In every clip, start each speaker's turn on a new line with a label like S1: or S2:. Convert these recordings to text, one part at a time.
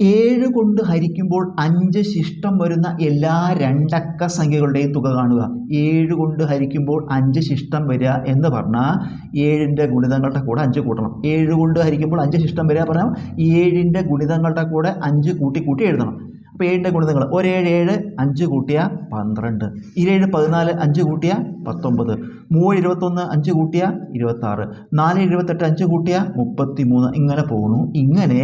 S1: ഏഴ് കൊണ്ട് ഹരിക്കുമ്പോൾ അഞ്ച് ശിഷ്ടം വരുന്ന എല്ലാ രണ്ടക്ക സംഖ്യകളുടെയും തുക കാണുക. ഏഴ് കൊണ്ട് ഹരിക്കുമ്പോൾ അഞ്ച് ശിഷ്ടം വരിക എന്ന് പറഞ്ഞാൽ ഏഴിന്റെ ഗുണിതങ്ങളുടെ കൂടെ അഞ്ച് കൂട്ടണം. ഏഴ് കൊണ്ട് ഹരിക്കുമ്പോൾ അഞ്ച് ശിഷ്ടം വരിക പറഞ്ഞാൽ ഏഴിന്റെ ഗുണിതങ്ങളുടെ കൂടെ അഞ്ച് കൂട്ടി കൂട്ടി എഴുതണം. അപ്പോൾ ഏഴിന്റെ ഗുണിതങ്ങൾ ഒരേഴ് ഏഴ് അഞ്ച് കൂട്ടിയ പന്ത്രണ്ട്. ഇരേഴ് പതിനാല് അഞ്ച് കൂട്ടിയ പത്തൊമ്പത്. മൂന്ന് ഇരുപത്തൊന്ന് അഞ്ച് കൂട്ടിയ ഇരുപത്താറ്. നാല് എഴുപത്തെട്ട് അഞ്ച് കൂട്ടിയ മുപ്പത്തി മൂന്ന് ഇങ്ങനെ പോകുന്നു ഇങ്ങനെ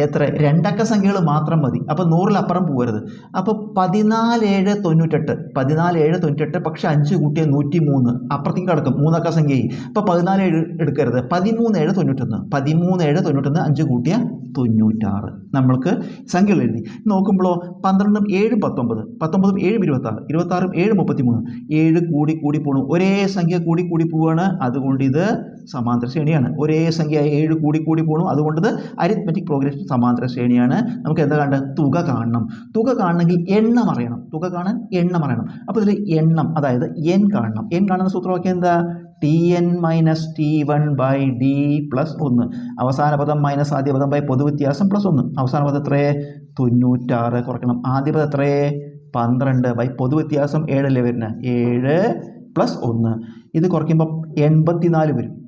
S1: എത്ര? രണ്ടക്ക സംഖ്യകൾ മാത്രം മതി. അപ്പോൾ നൂറിലപ്പുറം പോകരുത് അപ്പോൾ പതിനാല് ഏഴ് തൊണ്ണൂറ്റെട്ട്. പതിനാല് ഏഴ് തൊണ്ണൂറ്റെട്ട് പക്ഷെ അഞ്ച് കൂട്ടിയ നൂറ്റി മൂന്ന് അപ്പുറത്തേക്ക് കിടക്കും. മൂന്നക്ക സംഖ്യയായി. അപ്പോൾ പതിനാല് ഏഴ് എടുക്കരുത്. പതിമൂന്ന് ഏഴ് തൊണ്ണൂറ്റൊന്ന്. പതിമൂന്ന് ഏഴ് തൊണ്ണൂറ്റൊന്ന് അഞ്ച് കൂട്ടിയ തൊണ്ണൂറ്റാറ്. നമ്മൾക്ക് സംഖ്യകൾ എഴുതി. നോക്കുമ്പോഴോ പന്ത്രണ്ടും ഏഴും പത്തൊമ്പത്. പത്തൊമ്പതും ഏഴും ഇരുപത്താറ്. ഇരുപത്താറും ഏഴ് മുപ്പത്തി മൂന്ന് ഏഴ് കൂടി കൂടി പോകണം ഒരേ സംഖ്യ കൂടി കൂടി പോവുകയാണ് അതുകൊണ്ട് ഇത് സമാന്തര ശ്രേണിയാണ്. ഒരേ സംഖ്യ ഏഴ് കൂടി കൂടി പോകണം അതുകൊണ്ട് അരിത്മെറ്റിക് പ്രോഗ്രഷൻ സമാന്തര ശ്രേണിയാണ്. നമുക്ക് എന്താ കാണേണ്ടത്? തുക കാണണം. തുക കാണണമെങ്കിൽ എണ്ണം അറിയണം. തുക കാണാൻ എണ്ണം അറിയണം. അപ്പോൾ ഇതിൽ എണ്ണം അതായത് എൻ കാണണം. എൻ കാണുന്ന സൂത്രവാക്യം എന്താ? T N minus T one by D plus ഒന്ന്. അവസാന പദം മൈനസ് ആദ്യ പദം ബൈ പൊതുവ്യത്യാസം പ്ലസ് ഒന്ന്. അവസാന പദം എത്രയേ തൊണ്ണൂറ്റാറ്. കുറയ്ക്കണം. ആദ്യ പദം എത്രയേ പന്ത്രണ്ട്. ബൈ പൊതുവ്യത്യാസം ഏഴല്ലേ വരുന്നത് ഏഴ് പ്ലസ് ഒന്ന്. ഇത് കുറയ്ക്കുമ്പോൾ എൺപത്തിനാല് വരും.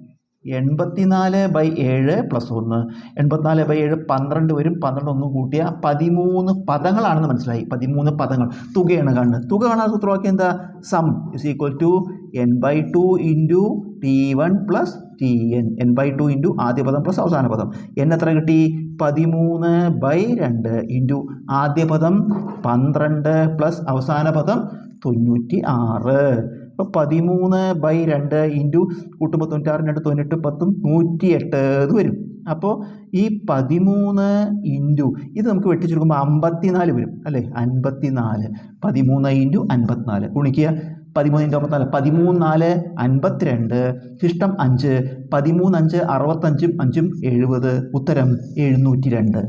S1: എൺപത്തിനാല് ബൈ ഏഴ് പ്ലസ് ഒന്ന്. എൺപത്തിനാല് ബൈ ഏഴ് പന്ത്രണ്ട് വരും. പന്ത്രണ്ട് ഒന്നും കൂട്ടിയ പതിമൂന്ന് പദങ്ങളാണെന്ന് മനസ്സിലായി. പതിമൂന്ന് പദങ്ങൾ. തുകയാണ് കാണുന്നത്. തുക കാണാൻ സൂത്രവാക്യം എന്താ? Sum is equal to N by two into T one plus T N N by two into ആദ്യ പദം പ്ലസ് അവസാന പദം. എൻ എത്ര കിട്ടി? പതിമൂന്ന് ബൈ രണ്ട് ഇന്റു ആദ്യ പദം പന്ത്രണ്ട് പ്ലസ് അവസാന പദം തൊണ്ണൂറ്റി ആറ് അപ്പോൾ പതിമൂന്ന് ബൈ രണ്ട് ഇന്റു കൂട്ടുമ്പോൾ തൊണ്ണൂറ്റാറ് രണ്ട് തൊണ്ണൂറ്റ് പത്തും നൂറ്റി എട്ട് ഇത് വരും. അപ്പോൾ ഈ പതിമൂന്ന് ഇന്റു ഇത് നമുക്ക് വെട്ടിച്ചുരുക്കുമ്പോൾ അമ്പത്തിനാല് വരും അല്ലേ? അൻപത്തിനാല്. പതിമൂന്ന് ഇന്റു അൻപത്തിനാല്. ഗുണിക്കുക. പതിമൂന്ന് ഇന്റു അമ്പത്തിനാല്. പതിമൂന്ന് നാല് അൻപത്തിരണ്ട്. ശിഷ്ടം അഞ്ച്. പതിമൂന്ന് അഞ്ച് അറുപത്തഞ്ചും അഞ്ചും എഴുപത്. ഉത്തരം എഴുന്നൂറ്റി രണ്ട്